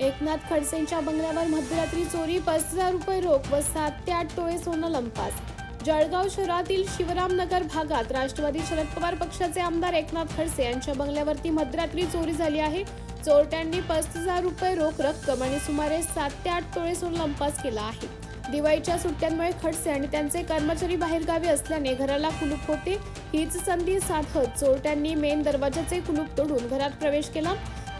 एकनाथ खडसेंच्या बंगल्यावर मध्यरात्री चोरी पस्तीस हजार रुपये रोख व सात ते आठ टोळे सोनं लंपास. जळगाव शहरातील शिवरामनगर भागात राष्ट्रवादी शरद पवार पक्षाचे आमदार एकनाथ खडसे यांच्या बंगल्यावरती मध्यरात्री चोरी झाली आहे. चोरट्यांनी पस्तीस हजार रुपये रोख रक्कम आणि सुमारे सात ते आठ टोळे सोनं लंपास केला आहे. दिवाळीच्या सुट्ट्यांमुळे खडसे आणि त्यांचे कर्मचारी बाहेरगावी असल्याने घराला कुलूप होते. हीच संधी साधत चोरट्यांनी मेन दरवाजाचे कुलूप तोडून घरात प्रवेश केला.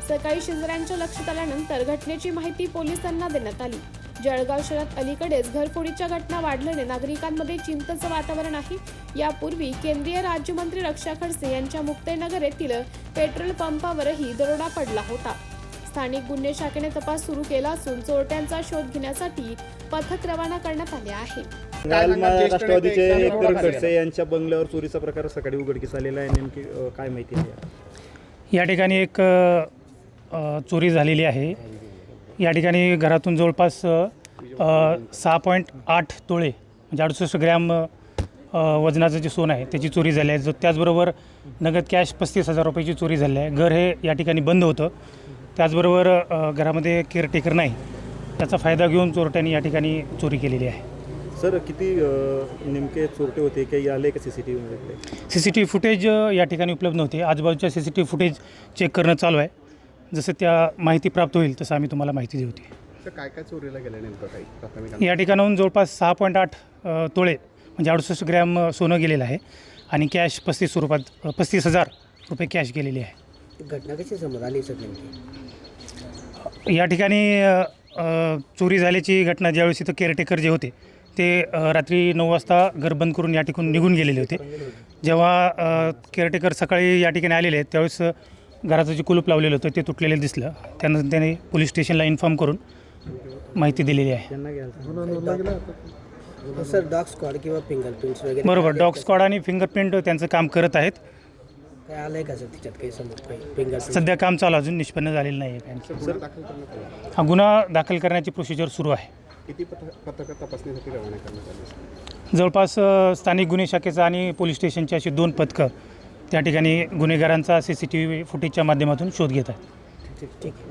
सकाळी शेजाऱ्यांच्या लक्षात आल्यानंतर घटनेची माहिती पोलिसांना देण्यात आली. जळगाव शहरात अलीकडेच घरफोडीच्या घटना वाढल्याने नागरिकांमध्ये चिंतेचं वातावरण आहे. यापूर्वी केंद्रीय राज्यमंत्री रक्षा खडसे यांच्या मुक्तेनगर येथील पेट्रोल पंपावरही दरोडा पडला होता. स्थानिक गुन्हे शाखेने तपास सुरू केला असून चोरट्यांचा शोध घेण्यासाठी पथक रवाना करण्यात आले आहे. काल राष्ट्रवादीचे खडसे यांच्या बंगल्यावर चोरीचा प्रकार सकाळी उघडकीस आलेला आहे. नेमकी काय माहिती आहे? या ठिकाणी एक चोरी झालेली आहे. या ठिकाणी घरातून जवळपास सहा पॉईंट आठ तोळे म्हणजे अडुसष्ट ग्रॅम वजनाचं जे सोनं आहे त्याची चोरी झाली आहे. जो त्याचबरोबर नगद कॅश पस्तीस हजार रुपयाची चोरी झाली आहे. घर हे या ठिकाणी बंद होतं. त्याचबरोबर घरामध्ये केअरटेकर नाही. त्याचा फायदा घेऊन चोरट्यांनी या ठिकाणी चोरी केलेली आहे. सर किती नेमके चोरटे होते? काही आले का सी सी टी व्हीमध्ये C C T V footage या ठिकाणी उपलब्ध नव्हते. आजूबाजूच्या C C T V footage check करणं चालू आहे. जसं त्या माहिती प्राप्त होईल तसं आम्ही तुम्हाला माहिती देऊ होती तर काय काय चोरीला गेलं नेमकं काही प्राथमिक अंदाज? या ठिकाणाहून जवळपास सहा पॉईंट आठ तोळे म्हणजे अडुसष्ट ग्रॅम अ, सोनं गेलेलं आहे आणि कॅश पस्तीस स्वरूपात पस्तीस हजार रुपये कॅश गेलेली आहे. घटना कशी समोर आली सर नेमकी? या ठिकाणी अ, अ, चोरी झाल्याची घटना ज्यावेळेस इथं केअरटेकर जे होते ते अ, रात्री नऊ वाजता घर बंद करून या ठिकाणी निघून गेलेले होते. जेव्हा केअरटेकर सकाळी या ठिकाणी आलेले आहेत त्यावेळेस घराचं जे कुलूप लावलेलं होतं ते तुटलेलं दिसलं. त्यानंतर त्याने पोलीस स्टेशनला इन्फॉर्म करून माहिती दिलेली आहे. त्यांना घ्यायला सर डॉग स्क्वॉड किंवा फिंगरप्रिंट्स वगैरे बरोबर डॉग स्क्वॉड आणि फिंगरप्रिंट त्यांचं काम करत आहेत? काय आलंय का सर त्याच्यात काही समोर काही फिंगरप्रिंट? सध्या काम चालू अजून निष्पन्न झालेलं नाही आहे हा गुन्हा दाखल करण्याची प्रोसिजर सुरू आहे. किती पथ- पथकं तपासणीसाठी रवाना करण्यात आली? जवळपास अ, स्थानिक गुन्हे शाखेचा आणि पोलीस स्टेशनची अशी दोन पथकं त्या ठिकाणी गुन्हेगारांचा सी सी टी व्ही फुटेजच्या माध्यमातून शोध घेत आहेत. ठीक ठीक